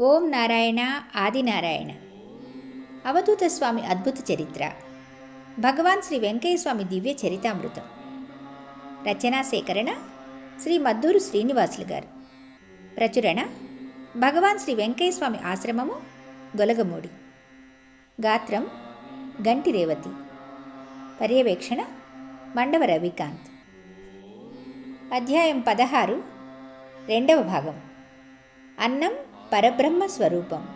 ఓం నారాయణ ఆదినారాయణ అవధూత స్వామి అద్భుత చరిత్ర. భగవాన్ శ్రీ వెంకయ్య స్వామి దివ్య చరితామృతం. రచనా సేకరణ శ్రీ మద్దూరు శ్రీనివాసులు గారు. ప్రచురణ భగవాన్ శ్రీ వెంకయ్య స్వామి ఆశ్రమము గొలగమూడి. గాత్రం గంటి రేవతి. పర్యవేక్షణ మండవ రవికాంత్. అధ్యాయం పదహారు రెండవ భాగం. అన్నం పరబ్రహ్మ స్వరూపం.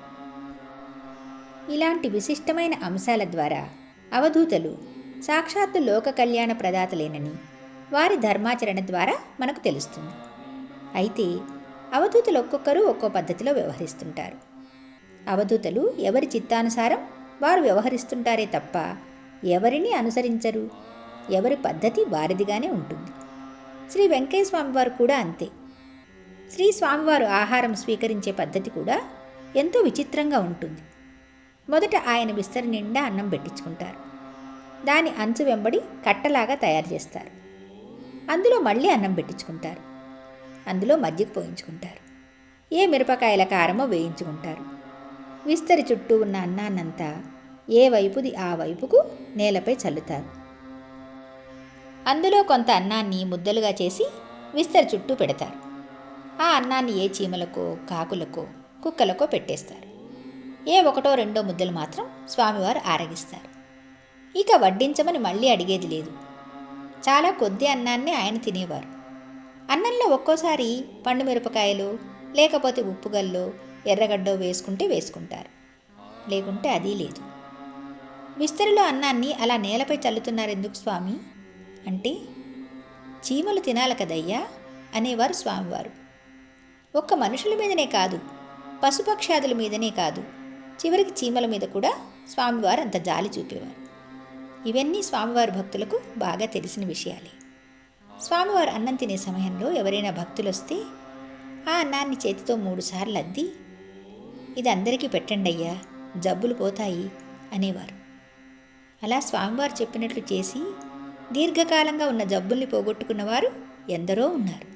ఇలాంటి విశిష్టమైన అంశాల ద్వారా అవధూతలు సాక్షాత్తు లోక కళ్యాణ ప్రదాతలేనని వారి ధర్మాచరణ ద్వారా మనకు తెలుస్తుంది. అయితే అవధూతలు ఒక్కొక్కరు ఒక్కో పద్ధతిలో వ్యవహరిస్తుంటారు. అవధూతలు ఎవరి చిత్తానుసారం వారు వ్యవహరిస్తుంటారే తప్ప ఎవరిని అనుసరించరు? ఎవరి పద్ధతి వారిదిగానే ఉంటుంది. శ్రీ వెంకయ్య స్వామివారు కూడా అంతే. శ్రీ స్వామివారు ఆహారం స్వీకరించే పద్ధతి కూడా ఎంతో విచిత్రంగా ఉంటుంది. మొదట ఆయన విస్తరి నిండా అన్నం పెట్టించుకుంటారు. దాని అంచు వెంబడి కట్టలాగా తయారు చేస్తారు. అందులో మళ్ళీ అన్నం పెట్టించుకుంటారు. అందులో మజ్జిగ పోయించుకుంటారు. ఏ మిరపకాయల కారమో వేయించుకుంటారు. విస్తరి చుట్టూ ఉన్న అన్నాన్నంతా ఏ వైపుది ఆ వైపుకు నేలపై చల్లుతారు. అందులో కొంత అన్నాన్ని ముద్దలుగా చేసి విస్తరి చుట్టూ పెడతారు. ఆ అన్నాన్ని ఏ చీమలకో కాకులకో కుక్కలకో పెట్టేస్తారు. ఏ ఒకటో రెండో ముద్దలు మాత్రం స్వామివారు ఆరగిస్తారు. ఇక వడ్డించమని మళ్ళీ అడిగేది లేదు. చాలా కొద్ది అన్నాన్ని ఆయన తినేవారు. అన్నంలో ఒక్కోసారి పండు మిరపకాయలు లేకపోతే ఉప్పుగల్లో ఎర్రగడ్డో వేసుకుంటే వేసుకుంటారు. లేకుంటే అది లేదు. విస్తరిలో అన్నాన్ని అలా నేలపై చల్లుతున్నారు ఎందుకు స్వామి? అంటే చీమలు తినాలి కదయ్యా అనేవారు స్వామివారు. ఒక్క మనుషుల మీదనే కాదు పశుపక్షాదుల మీదనే కాదు. చివరికి చీమల మీద కూడా స్వామివారు అంత జాలి చూపేవారు. ఇవన్నీ స్వామివారి భక్తులకు బాగా తెలిసిన విషయాలే. స్వామివారు అన్నం తినే సమయంలో ఎవరైనా భక్తులు వస్తే ఆ అన్నాన్ని చేతితో మూడుసార్లు అద్ది ఇది అందరికీ పెట్టండి అయ్యా జబ్బులు పోతాయి అనేవారు. అలా స్వామివారు చెప్పినట్లు చేసి దీర్ఘకాలంగా ఉన్న జబ్బుల్ని పోగొట్టుకున్నవారు ఎందరో ఉన్నారు.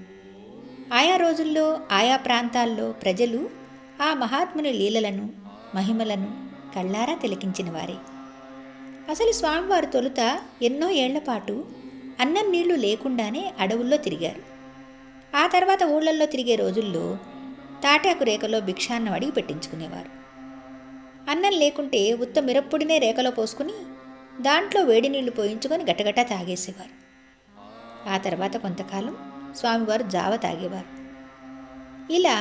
ఆయా రోజుల్లో ఆయా ప్రాంతాల్లో ప్రజలు ఆ మహాత్ముని లీలలను మహిమలను కళ్ళారా తిలకించిన వారే. అసలు స్వామివారు తొలుత ఎన్నో ఏళ్ళపాటు అన్నం నీళ్ళు లేకుండానే అడవుల్లో తిరిగారు. ఆ తర్వాత ఊళ్ళల్లో తిరిగే రోజుల్లో తాటాకు రేఖలో భిక్షాన్నం అడిగి పెట్టించుకునేవారు. అన్నం లేకుంటే ఉత్త మిరప్పుడినే రేఖలో పోసుకుని దాంట్లో వేడి నీళ్ళు పోయించుకొని గటగటా తాగేసేవారు. ఆ తర్వాత కొంతకాలం స్వామివారు జావ తాగేవారు. ఇలా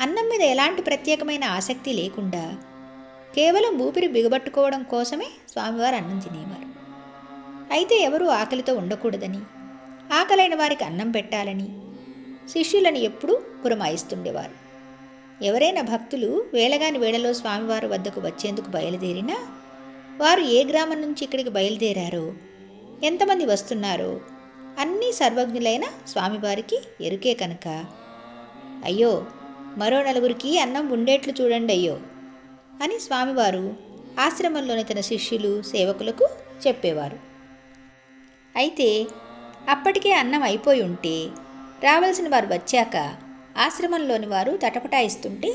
అన్నం మీద ఎలాంటి ప్రత్యేకమైన ఆసక్తి లేకుండా కేవలం ఊపిరి బిగబట్టుకోవడం కోసమే స్వామివారు అన్నం తినేవారు. అయితే ఎవరూ ఆకలితో ఉండకూడదని ఆకలైన వారికి అన్నం పెట్టాలని శిష్యులను ఎప్పుడూ పురమాయిస్తుండేవారు. ఎవరైనా భక్తులు వేళగాని వేళలో స్వామివారి వద్దకు వచ్చేందుకు బయలుదేరినా వారు ఏ గ్రామం నుంచి ఇక్కడికి బయలుదేరారో ఎంతమంది వస్తున్నారో అన్నీ సర్వజ్ఞులైన స్వామివారికి ఎరుకే కనుక. అయ్యో మరో నలుగురికి అన్నం ఉండేట్లు చూడండి అయ్యో అని స్వామివారు ఆశ్రమంలోని తన శిష్యులు సేవకులకు చెప్పేవారు. అయితే అప్పటికే అన్నం అయిపోయి ఉంటే రావాల్సిన వారు వచ్చాక ఆశ్రమంలోని వారు తటపటాయిస్తుంటే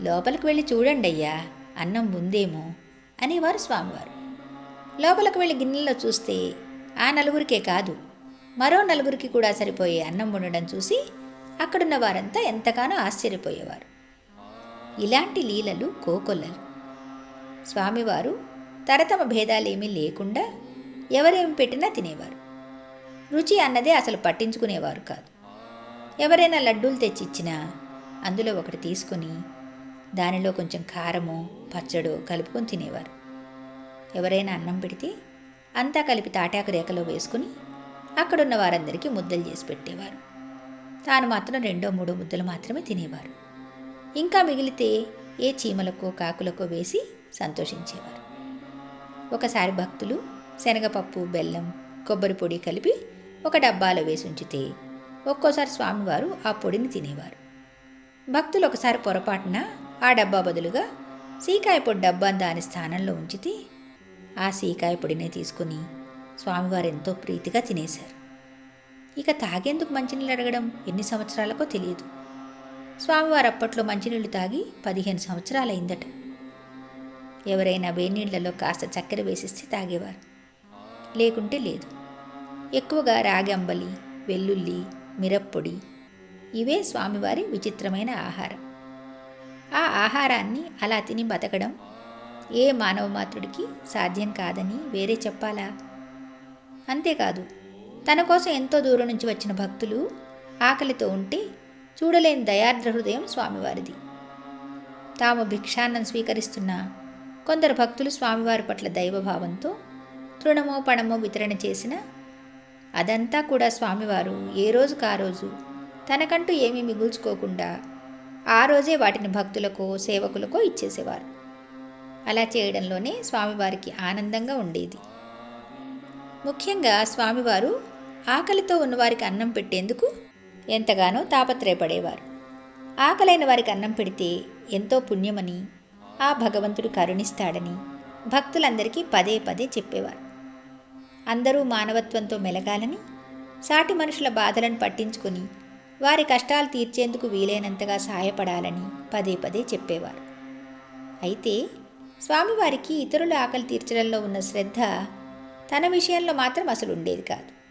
లోపలికి వెళ్ళి చూడండి అయ్యా అన్నం ఉందేమో అనేవారు స్వామివారు. లోపలికి వెళ్ళి గిన్నెలో చూస్తే ఆ నలుగురికే కాదు. మరో నలుగురికి కూడా సరిపోయే అన్నం ఉండడం చూసి అక్కడున్న వారంతా ఎంతగానో ఆశ్చర్యపోయేవారు. ఇలాంటి లీలలు కోకొల్లలు. స్వామివారు తరతమ భేదాలేమీ లేకుండా ఎవరేమి పెట్టినా తినేవారు. రుచి అన్నదే అసలు పట్టించుకునేవారు కాదు. ఎవరైనా లడ్డూలు తెచ్చిచ్చినా అందులో ఒకటి తీసుకొని దానిలో కొంచెం కారమో పచ్చడో కలుపుకొని తినేవారు. ఎవరైనా అన్నం పెడితే అంతా కలిపి తాటాకు రేఖలో వేసుకుని అక్కడున్న వారందరికీ ముద్దలు చేసి పెట్టేవారు. తాను మాత్రం రెండో మూడో ముద్దలు మాత్రమే తినేవారు. ఇంకా మిగిలితే ఏ చీమలకో కాకులకో వేసి సంతోషించేవారు. ఒకసారి భక్తులు శనగపప్పు బెల్లం కొబ్బరి పొడి కలిపి ఒక డబ్బాలో వేసి ఉంచితే ఒక్కోసారి స్వామివారు ఆ పొడిని తినేవారు. భక్తులు ఒకసారి పొరపాటున ఆ డబ్బా బదులుగా సీకాయ పొడి డబ్బా దాని స్థానంలో ఉంచితే ఆ సీకాయ పొడినే తీసుకుని స్వామివారు ఎంతో ప్రీతిగా తినేశారు. ఇక తాగేందుకు మంచినీళ్ళు అడగడం ఎన్ని సంవత్సరాలకో తెలియదు. స్వామివారు అప్పట్లో మంచినీళ్ళు తాగి పదిహేను సంవత్సరాలైందట. ఎవరైనా వేడినీళ్ళలో కాస్త చక్కెర వేసిస్తే తాగేవారు. లేకుంటే లేదు. ఎక్కువగా రాగి అంబలి వెల్లుల్లి మిరప్పొడి ఇవే స్వామివారి విచిత్రమైన ఆహారం. ఆ ఆహారాన్ని అలా తిని బతకడం ఏ మానవ మాతృడికి సాధ్యం కాదని వేరే చెప్పాలా? అంతేకాదు తన కోసం ఎంతో దూరం నుంచి వచ్చిన భక్తులు ఆకలితో ఉంటే చూడలేని దయార్ద్ర హృదయం స్వామివారిది. తాము భిక్షాన్నం స్వీకరిస్తున్న కొందరు భక్తులు స్వామివారి పట్ల దైవభావంతో తృణమో పణమో వితరణ చేసిన అదంతా కూడా స్వామివారు ఏ రోజుకు ఆ రోజు తనకంటూ ఏమీ మిగుల్చుకోకుండా ఆ రోజే వాటిని భక్తులకో సేవకులకో ఇచ్చేసేవారు. అలా చేయడంలోనే స్వామివారికి ఆనందంగా ఉండేది. ముఖ్యంగా స్వామివారు ఆకలితో ఉన్నవారికి అన్నం పెట్టేందుకు ఎంతగానో తాపత్రయపడేవారు. ఆకలైన వారికి అన్నం పెడితే ఎంతో పుణ్యమని ఆ భగవంతుడు కరుణిస్తాడని భక్తులందరికీ పదే పదే చెప్పేవారు. అందరూ మానవత్వంతో మెలగాలని సాటి మనుషుల బాధలను పట్టించుకొని వారి కష్టాలు తీర్చేందుకు వీలైనంతగా సాయపడాలని పదే పదే చెప్పేవారు. అయితే స్వామివారికి ఇతరుల ఆకలి తీర్చడంలో ఉన్న శ్రద్ధ తన విషయంలో మాత్రం అసలు ఉండేది కాదు.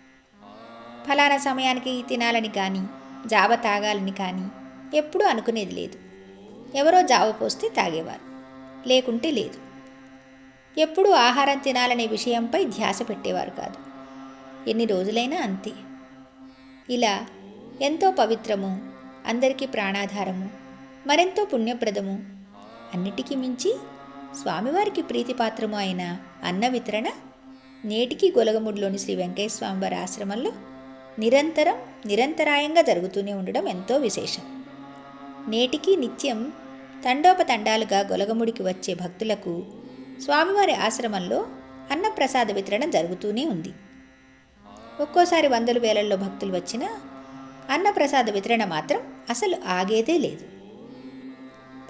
ఫలానా సమయానికి తినాలని కానీ జావ తాగాలని కానీ ఎప్పుడూ అనుకునేది లేదు. ఎవరో జావ పోస్తే తాగేవారు. లేకుంటే లేదు. ఎప్పుడూ ఆహారం తినాలనే విషయంపై ధ్యాస పెట్టేవారు కాదు. ఎన్ని రోజులైనా అంతే. ఇలా ఎంతో పవిత్రము అందరికీ ప్రాణాధారము మరెంతో పుణ్యప్రదము అన్నిటికీ మించి స్వామివారికి ప్రీతిపాత్రము అయిన అన్న వితరణ నేటికి గొలగముడిలోని శ్రీ వెంకయ్య ఆశ్రమంలో నిరంతరం నిరంతరాయంగా జరుగుతూనే ఉండడం ఎంతో విశేషం. నేటికి నిత్యం తండోపతండాలుగా గొలగముడికి వచ్చే భక్తులకు స్వామివారి ఆశ్రమంలో అన్నప్రసాద వితరణ జరుగుతూనే ఉంది. ఒక్కోసారి వందల వేలల్లో భక్తులు వచ్చినా అన్నప్రసాద వితరణ మాత్రం అసలు ఆగేదే లేదు.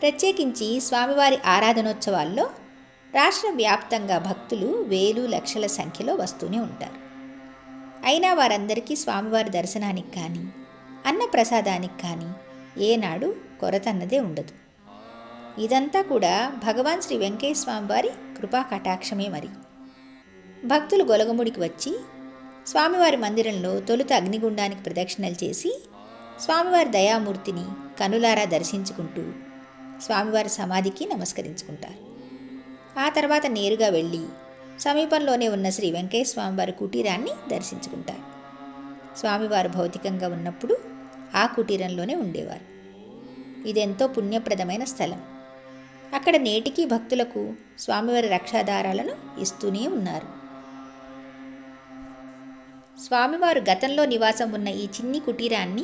ప్రత్యేకించి స్వామివారి ఆరాధనోత్సవాల్లో రాష్ట్ర వ్యాప్తంగా భక్తులు వేలు లక్షల సంఖ్యలో వస్తూనే ఉంటారు. అయినా వారందరికీ స్వామివారి దర్శనానికి కానీ అన్నప్రసాదానికి కానీ ఏనాడు కొరత అన్నదే ఉండదు. ఇదంతా కూడా భగవాన్ శ్రీ వెంకటేశ్వర స్వామివారి కృపా కటాక్షమే మరి. భక్తులు గొలగముడికి వచ్చి స్వామివారి మందిరంలో తొలుత అగ్నిగుండానికి ప్రదక్షిణలు చేసి స్వామివారి దయామూర్తిని కనులారా దర్శించుకుంటూ స్వామివారి సమాధికి నమస్కరించుకుంటారు. ఆ తర్వాత నేరుగా వెళ్ళి సమీపంలోనే ఉన్న శ్రీ వెంకయ్య స్వామివారి కుటీరాన్ని దర్శించుకుంటారు. స్వామివారు భౌతికంగా ఉన్నప్పుడు ఆ కుటీరంలోనే ఉండేవారు. ఇదెంతో పుణ్యప్రదమైన స్థలం. అక్కడ నేటికీ భక్తులకు స్వామివారి రక్షాధారాలను ఇస్తూనే ఉన్నారు. స్వామివారు గతంలో నివాసం ఉన్న ఈ చిన్ని కుటీరాన్ని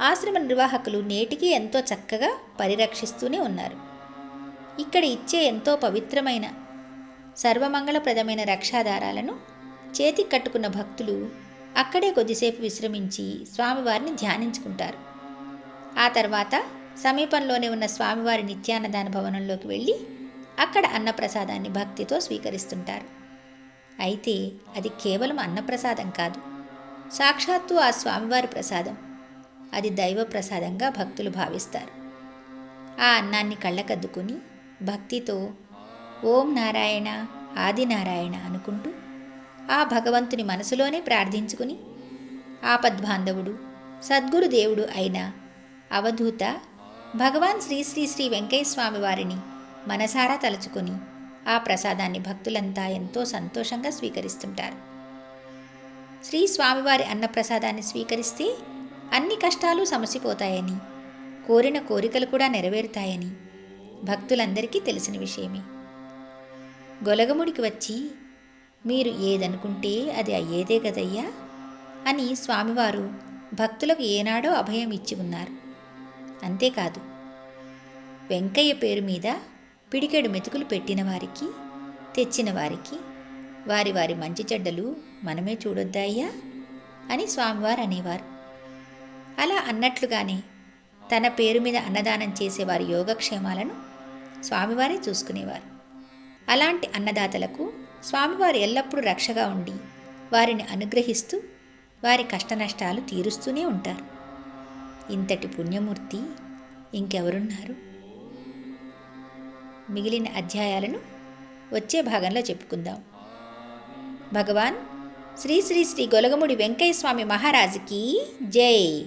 ఆశ్రమ నిర్వాహకులు నేటికి ఎంతో చక్కగా పరిరక్షిస్తూనే ఉన్నారు. ఇక్కడ ఇచ్చే ఎంతో పవిత్రమైన సర్వమంగళప్రదమైన రక్షాధారాలను చేతికి కట్టుకున్న భక్తులు అక్కడే కొద్దిసేపు విశ్రమించి స్వామివారిని ధ్యానించుకుంటారు. ఆ తర్వాత సమీపంలోనే ఉన్న స్వామివారి నిత్యాన్నదాన భవనంలోకి వెళ్ళి అక్కడ అన్నప్రసాదాన్ని భక్తితో స్వీకరిస్తుంటారు. అయితే అది కేవలం అన్నప్రసాదం కాదు. సాక్షాత్తు ఆ స్వామివారి ప్రసాదం అది దైవ ప్రసాదంగా భక్తులు భావిస్తారు. ఆ అన్నాన్ని కళ్ళకద్దుకుని భక్తితో ఓం నారాయణ ఆది నారాయణ అనుకుంటూ ఆ భగవంతుని మనసులోనే ప్రార్థించుకుని ఆపద్బాంధవుడు సద్గురు దేవుడు అయిన అవధూత భగవాన్ శ్రీ శ్రీ శ్రీ వెంకయ్యస్వామి వారిని మనసారా తలుచుకొని ఆ ప్రసాదాన్ని భక్తులంతా ఎంతో సంతోషంగా స్వీకరిస్తుంటారు. శ్రీ స్వామివారి అన్నప్రసాదాన్ని స్వీకరిస్తే అన్ని కష్టాలు సమసిపోతాయని కోరిన కోరికలు కూడా నెరవేరుతాయని భక్తులందరికీ తెలిసిన విషయమే. గొలగముడికి వచ్చి మీరు ఏదనుకుంటే అది అయ్యేదే కదయ్యా అని స్వామివారు భక్తులకు ఏనాడో అభయం ఇచ్చి ఉన్నారు. అంతేకాదు వెంకయ్య పేరు మీద పిడికెడు మెతుకులు పెట్టిన వారికి తెచ్చిన వారికి వారి వారి మంచి చెడ్డలు మనమే చూడొద్దాయ్యా అని స్వామివారు అనేవారు. అలా అన్నట్లుగానే తన పేరు మీద అన్నదానం చేసేవారి యోగక్షేమాలను స్వామివారే చూసుకునేవారు. అలాంటి అన్నదాతలకు స్వామివారు ఎల్లప్పుడూ రక్షగా ఉండి వారిని అనుగ్రహిస్తూ వారి కష్టనష్టాలు తీరుస్తూనే ఉంటారు. ఇంతటి పుణ్యమూర్తి ఇంకెవరున్నారు? మిగిలిన అధ్యాయాలను వచ్చే భాగంలో చెప్పుకుందాం. భగవాన్ శ్రీ శ్రీ శ్రీ గొలగముడి వెంకయ్య స్వామి మహారాజుకి జై!